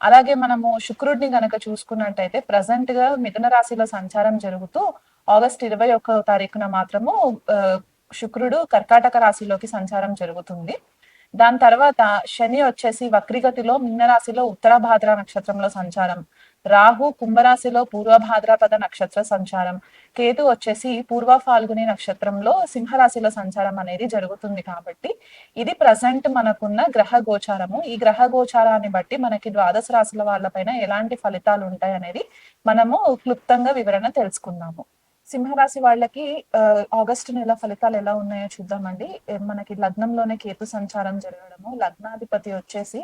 అలాగే మనము శుక్రుడిని గనక చూసుకున్నట్టయితే ప్రజెంట్గా మిథున రాశిలో సంచారం జరుగుతూ ఆగస్ట్ ఇరవై ఒక్క తారీఖున మాత్రము శుక్రుడు కర్కాటక రాశిలోకి సంచారం జరుగుతుంది. దాని తర్వాత శని వచ్చేసి వక్రిగతిలో మీన రాశిలో ఉత్తరాభాద్ర నక్షత్రంలో సంచారం. రాహు కుంభరాశిలో పూర్వభాద్రపద నక్షత్ర సంచారం. కేతు వచ్చేసి పూర్వ ఫాల్గుని నక్షత్రంలో సింహరాశిలో సంచారం అనేది జరుగుతుంది కాబట్టి ఇది ప్రజెంట్ మనకున్న గ్రహ గోచారము. ఈ గ్రహ గోచారాన్ని బట్టి మనకి ద్వాదశ రాశుల వాళ్ళపైన ఎలాంటి ఫలితాలు ఉంటాయి అనేది మనము క్లుప్తంగా వివరణ తెలుసుకుందాము. సింహరాశి వాళ్ళకి ఆగస్టు నెల ఫలితాలు ఎలా ఉన్నాయో చూద్దామండి. మనకి లగ్నంలోనే కేతు సంచారం జరగడము. లగ్నాధిపతి వచ్చేసి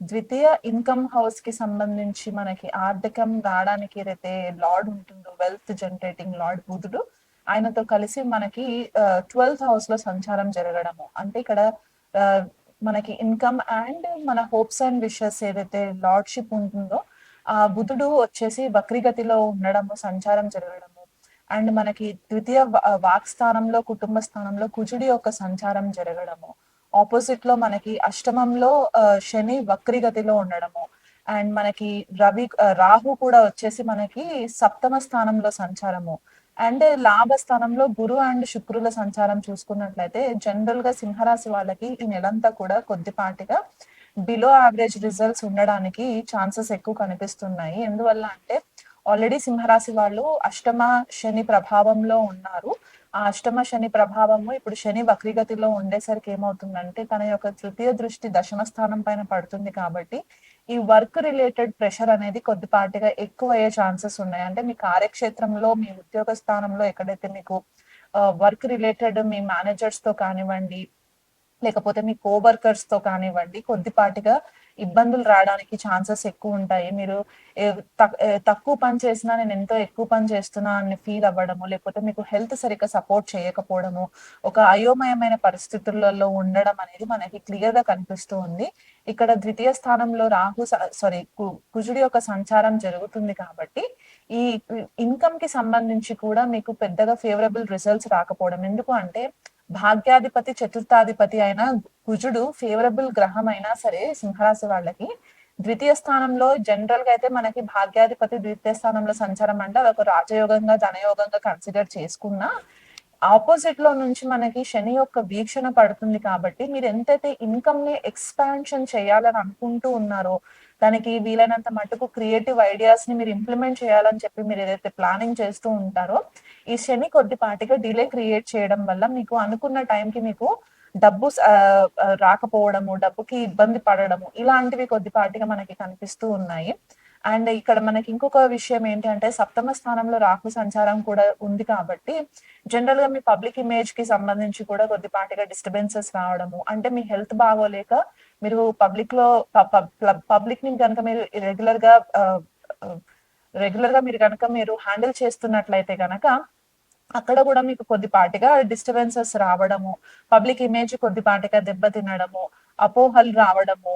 ద్వితీయ ఇన్కమ్ హౌస్కి సంబంధించి మనకి ఆర్థికం రావడానికి ఏదైతే లార్డ్ ఉంటుందో వెల్త్ జనరేటింగ్ లార్డ్ బుధుడు ఆయనతో కలిసి మనకి ట్వెల్త్ హౌస్లో సంచారం జరగడము. అంటే ఇక్కడ ఆ, మనకి ఇన్కమ్ అండ్ మన హోప్స్ అండ్ విషెస్ ఏదైతే లార్డ్షిప్ ఉంటుందో ఆ బుధుడు వచ్చేసి వక్రిగతిలో ఉండడము సంచారం జరగడము. అండ్ మనకి ద్వితీయ వాక్ స్థానంలో కుటుంబ స్థానంలో కుజుడి యొక్క సంచారం జరగడము. ఆపోజిట్లో మనకి అష్టమంలో శని వక్రిగతిలో ఉండడము. అండ్ మనకి రవి రాహు కూడా వచ్చేసి మనకి సప్తమ స్థానంలో సంచారము. అండ్ లాభ స్థానంలో గురు అండ్ శుక్రుల సంచారం చూసుకున్నట్లయితే జనరల్గా సింహరాశి వాళ్ళకి ఈ నెలంతా కూడా కొద్దిపాటిగా బిలో యావరేజ్ రిజల్ట్స్ ఉండడానికి ఛాన్సెస్ ఎక్కువ కనిపిస్తున్నాయి. ఎందువల్ల అంటే ఆల్రెడీ సింహరాశి వాళ్ళు అష్టమ శని ప్రభావంలో ఉన్నారు. ఆ అష్టమ శని ప్రభావము ఇప్పుడు శని వక్రీగతిలో ఉండేసరికి ఏమవుతుందంటే తన యొక్క తృతీయ దృష్టి దశమ స్థానం పైన పడుతుంది కాబట్టి ఈ వర్క్ రిలేటెడ్ ప్రెషర్ అనేది కొద్దిపాటిగా ఎక్కువ అయ్యే ఛాన్సెస్ ఉన్నాయి. అంటే మీ కార్యక్షేత్రంలో మీ ఉద్యోగ స్థానంలో ఎక్కడైతే మీకు వర్క్ రిలేటెడ్ మీ మేనేజర్స్తో కానివ్వండి లేకపోతే మీ కోవర్కర్స్తో కానివ్వండి కొద్దిపాటిగా ఇబ్బందులు రావడానికి ఛాన్సెస్ ఎక్కువ ఉంటాయి. మీరు తక్- తక్కువ పని చేసినా నేను ఎంతో ఎక్కువ పని చేస్తున్నా అని ఫీల్ అవ్వడము లేకపోతే మీకు హెల్త్ సరిగ్గా సపోర్ట్ చేయకపోవడము ఒక అయోమయమైన పరిస్థితులలో ఉండడం అనేది మనకి క్లియర్గా కనిపిస్తూ ఉంది. ఇక్కడ ద్వితీయ స్థానంలో రాహు సారీ కుజుడి యొక్క సంచారం జరుగుతుంది కాబట్టి ఈ ఇన్కమ్కి సంబంధించి కూడా మీకు పెద్దగా ఫేవరబుల్ రిజల్ట్స్ రాకపోవడం. ఎందుకు అంటే భాగ్యాధిపతి చతుర్థాధిపతి అయిన కుజుడు ఫేవరబుల్ గ్రహం అయినా సరే సింహరాశి వాళ్ళకి ద్వితీయ స్థానంలో జనరల్గా అయితే మనకి భాగ్యాధిపతి ద్వితీయ స్థానంలో సంచారం అంటే అది ఒక రాజయోగంగా ధనయోగంగా కన్సిడర్ చేసుకున్నా ఆపోజిట్లో నుంచి మనకి శని యొక్క వీక్షణ పడుతుంది కాబట్టి మీరు ఎంతైతే ఇన్కమ్ని ఎక్స్పాన్షన్ చేయాలని అనుకుంటూ ఉన్నారో దానికి వీలైనంత మటుకు క్రియేటివ్ ఐడియాస్ని మీరు ఇంప్లిమెంట్ చేయాలని చెప్పి మీరు ఏదైతే ప్లానింగ్ చేస్తూ ఉంటారో ఈ శని కొద్దిపాటిగా డిలే క్రియేట్ చేయడం వల్ల మీకు అనుకున్న టైంకి మీకు డబ్బు ఆ, రాకపోవడము డబ్బుకి ఇబ్బంది పడడము ఇలాంటివి కొద్దిపాటిగా మనకి కనిపిస్తూ ఉన్నాయి. అండ్ ఇక్కడ మనకి ఇంకొక విషయం ఏంటంటే సప్తమ స్థానంలో రాహు సంచారం కూడా ఉంది కాబట్టి జనరల్గా మీ పబ్లిక్ ఇమేజ్కి సంబంధించి కూడా కొద్దిపాటిగా డిస్టర్బెన్సెస్ రావడము అంటే మీ హెల్త్ బాగోలేక మీరు పబ్లిక్లో పబ్లిక్ని కనుక మీరు రెగ్యులర్గా రెగ్యులర్గా మీరు కనుక మీరు హ్యాండిల్ చేస్తున్నట్లయితే కనుక అక్కడ కూడా మీకు కొద్దిపాటిగా డిస్టర్బెన్సెస్ రావడము పబ్లిక్ ఇమేజ్ కొద్దిపాటిగా దెబ్బతినడము అపోహలు రావడము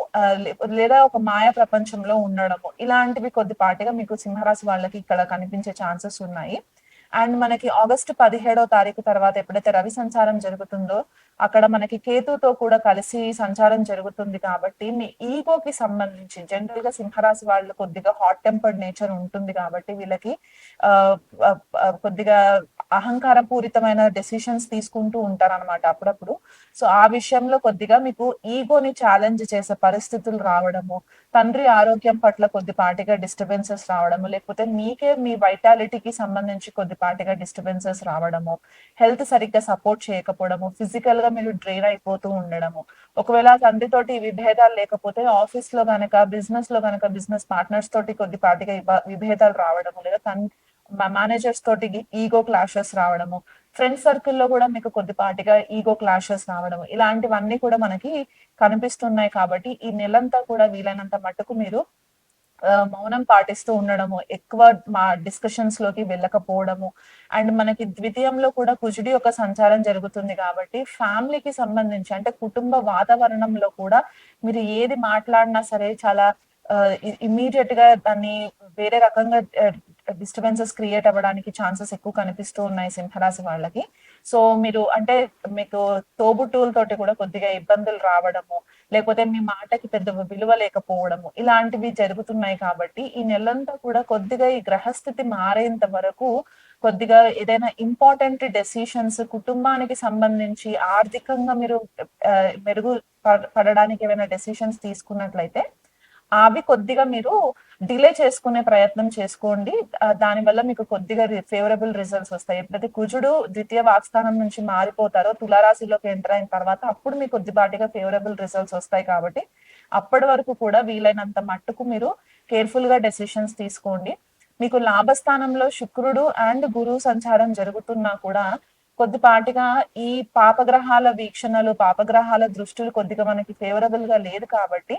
లేదా ఒక మాయ ప్రపంచంలో ఉండడము ఇలాంటివి కొద్దిపాటిగా మీకు సింహరాశి వాళ్ళకి ఇక్కడ కనిపించే ఛాన్సెస్ ఉన్నాయి. అండ్ మనకి ఆగస్టు పదిహేడో తారీఖు తర్వాత ఎప్పుడైతే రవి సంచారం జరుగుతుందో అక్కడ మనకి కేతుతో కూడా కలిసి సంచారం జరుగుతుంది కాబట్టి మీ ఈగోకి సంబంధించి జనరల్గా సింహరాశి వాళ్ళు కొద్దిగా హాట్ టెంపర్డ్ నేచర్ ఉంటుంది కాబట్టి వీళ్ళకి ఆ, కొద్దిగా అహంకార పూరితమైన డెసిషన్స్ తీసుకుంటూ ఉంటారు అనమాట అప్పుడప్పుడు. సో ఆ విషయంలో కొద్దిగా మీకు ఈగోని ఛాలెంజ్ చేసే పరిస్థితులు రావడము తండ్రి ఆరోగ్యం పట్ల కొద్దిపాటిగా డిస్టర్బెన్సెస్ రావడము లేకపోతే మీకే మీ వైటాలిటీకి సంబంధించి కొద్దిపాటిగా డిస్టర్బెన్సెస్ రావడము హెల్త్ సరిగ్గా సపోర్ట్ చేయకపోవడము ఫిజికల్గా మీరు డ్రైన్ అయిపోతూ ఉండడము. ఒకవేళ తండ్రితోటి విభేదాలు లేకపోతే ఆఫీస్లో గనక బిజినెస్లో గనక బిజినెస్ పార్ట్నర్స్ తోటి కొద్దిపాటిగా విభేదాలు రావడము లేదా తండ్రి మేనేజర్స్ తోటి ఈగో క్లాషెస్ రావడము ఫ్రెండ్ సర్కిల్లో కూడా మీకు కొద్దిపాటిగా ఈగో క్లాషెస్ రావడము ఇలాంటివన్నీ కూడా మనకి కనిపిస్తున్నాయి కాబట్టి ఈ నెలంతా కూడా వీలైనంత మట్టుకు మీరు ఆ, మౌనం పాటిస్తూ ఉండడము ఎక్కువ మా డిస్కషన్స్లోకి వెళ్ళకపోవడము అండ్ మనకి ద్వితీయంలో కూడా కుజుడి యొక్క సంచారం జరుగుతుంది కాబట్టి ఫ్యామిలీకి సంబంధించి అంటే కుటుంబ వాతావరణంలో కూడా మీరు ఏది మాట్లాడినా సరే చాలా ఇమీడియట్గా దాన్ని వేరే రకంగా డిస్టర్బెన్సెస్ క్రియేట్ అవ్వడానికి ఛాన్సెస్ ఎక్కువ కనిపిస్తూ ఉన్నాయి సింహరాశి వాళ్ళకి. సో మీరు అంటే మీకు తోబుట్టువులతోటి కూడా కొద్దిగా ఇబ్బందులు రావడము లేకపోతే మీ మాటకి పెద్ద విలువ లేకపోవడము ఇలాంటివి జరుగుతున్నాయి కాబట్టి ఈ నెలంతా కూడా కొద్దిగా ఈ గ్రహస్థితి మారేంత వరకు కొద్దిగా ఏదైనా ఇంపార్టెంట్ డెసిషన్స్ కుటుంబానికి సంబంధించి ఆర్థికంగా మీరు మెరుగు పడడానికి ఏమైనా డెసిషన్స్ తీసుకున్నట్లయితే అవి కొద్దిగా మీరు డిలే చేసుకునే ప్రయత్నం చేసుకోండి. దానివల్ల మీకు కొద్దిగా ఫేవరబుల్ రిజల్ట్స్ వస్తాయి. ఎప్పుడైతే కుజుడు ద్వితీయ వాక్స్థానం నుంచి మారిపోతారో తులారాశిలోకి ఎంటర్ అయిన తర్వాత అప్పుడు మీకు కొద్దిపాటిగా ఫేవరబుల్ రిజల్ట్స్ వస్తాయి కాబట్టి అప్పటి వరకు కూడా వీలైనంత మట్టుకు మీరు కేర్ఫుల్గా డెసిషన్స్ తీసుకోండి. మీకు లాభస్థానంలో శుక్రుడు అండ్ గురువు సంచారం జరుగుతున్నా కూడా కొద్దిపాటిగా ఈ పాపగ్రహాల వీక్షణలు పాపగ్రహాల దృష్టిలు కొద్దిగా మనకి ఫేవరబుల్గా లేదు కాబట్టి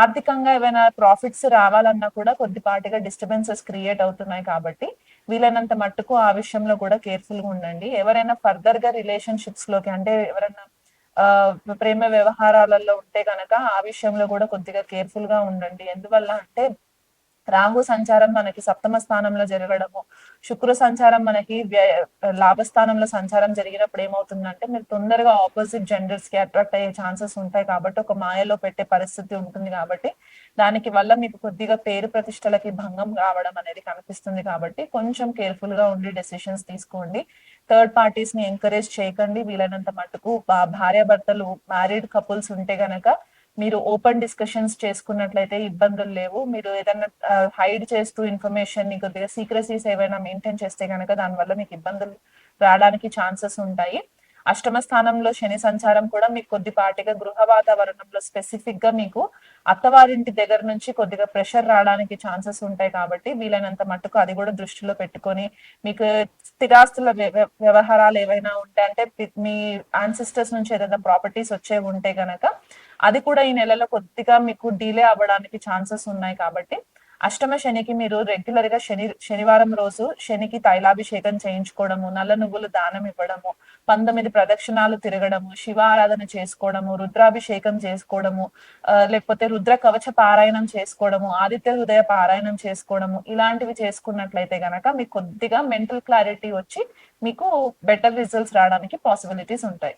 ఆర్థికంగా ఏమైనా ప్రాఫిట్స్ రావాలన్నా కూడా కొద్దిపాటిగా డిస్టర్బెన్సెస్ క్రియేట్ అవుతున్నాయి కాబట్టి వీలైనంత మట్టుకు ఆ విషయంలో కూడా కేర్ఫుల్గా ఉండండి. ఎవరైనా ఫర్దర్గా రిలేషన్షిప్స్లోకి అంటే ఎవరైనా ఆ ప్రేమ వ్యవహారాలలో ఉంటే గనక ఆ విషయంలో కూడా కొద్దిగా కేర్ఫుల్గా ఉండండి. ఎందువల్ల అంటే రాహు సంచారం మనకి సప్తమ స్థానంలో జరగడము శుక్ర సంచారం మనకి వ్యయ లాభస్థానంలో సంచారం జరిగినప్పుడు ఏమవుతుందంటే మీరు తొందరగా ఆపోజిట్ జెండర్స్కి అట్రాక్ట్ అయ్యే ఛాన్సెస్ ఉంటాయి కాబట్టి ఒక మాయలో పెట్టే పరిస్థితి ఉంటుంది కాబట్టి దానికి వల్ల మీకు కొద్దిగా పేరు ప్రతిష్టలకి భంగం రావడం అనేది కనిపిస్తుంది కాబట్టి కొంచెం కేర్ఫుల్గా ఉండి డెసిషన్స్ తీసుకోండి. థర్డ్ పార్టీస్ని ఎంకరేజ్ చేయకండి. వీలైనంత మటుకు భార్యాభర్తలు మ్యారీడ్ కపుల్స్ ఉంటే గనక మీరు ఓపెన్ డిస్కషన్స్ చేసుకున్నట్లయితే ఇబ్బందులు లేవు. మీరు ఏదైనా హైడ్ చేస్తూ ఇన్ఫర్మేషన్ని కొద్దిగా సీక్రసీస్ ఏవైనా మెయింటైన్ చేస్తే కనుక దానివల్ల మీకు ఇబ్బందులు రావడానికి ఛాన్సెస్ ఉంటాయి. అష్టమ స్థానంలో శని సంచారం కూడా మీకు కొద్దిపాటిగా గృహ వాతావరణంలో స్పెసిఫిక్గా మీకు అత్తవారింటి దగ్గర నుంచి కొద్దిగా ప్రెషర్ రావడానికి ఛాన్సెస్ ఉంటాయి కాబట్టి వీలైనంత మట్టుకు అది కూడా దృష్టిలో పెట్టుకొని మీకు స్థిరాస్తుల వ్య- వ్య- వ్యవహారాలు ఏవైనా ఉంటే అంటే మీ ఆన్సిస్టర్స్ నుంచి ఏదైనా ప్రాపర్టీస్ వచ్చే ఉంటే గనక అది కూడా ఈ నెలలో కొద్దిగా మీకు డిలే అవ్వడానికి ఛాన్సెస్ ఉన్నాయి కాబట్టి అష్టమ శనికి మీరు రెగ్యులర్గా శని శనివారం రోజు శనికి తైలాభిషేకం చేయించుకోవడము నల్ల నువ్వులు దానం ఇవ్వడము పంతొమ్మిది ప్రదక్షిణాలు తిరగడము శివ ఆరాధన చేసుకోవడము రుద్రాభిషేకం చేసుకోవడము లేకపోతే రుద్ర కవచ పారాయణం చేసుకోవడము ఆదిత్య హృదయ పారాయణం చేసుకోవడము ఇలాంటివి చేసుకున్నట్లయితే గనక మీకు కొద్దిగా మెంటల్ క్లారిటీ వచ్చి మీకు బెటర్ రిజల్ట్స్ రావడానికి పాసిబిలిటీస్ ఉంటాయి.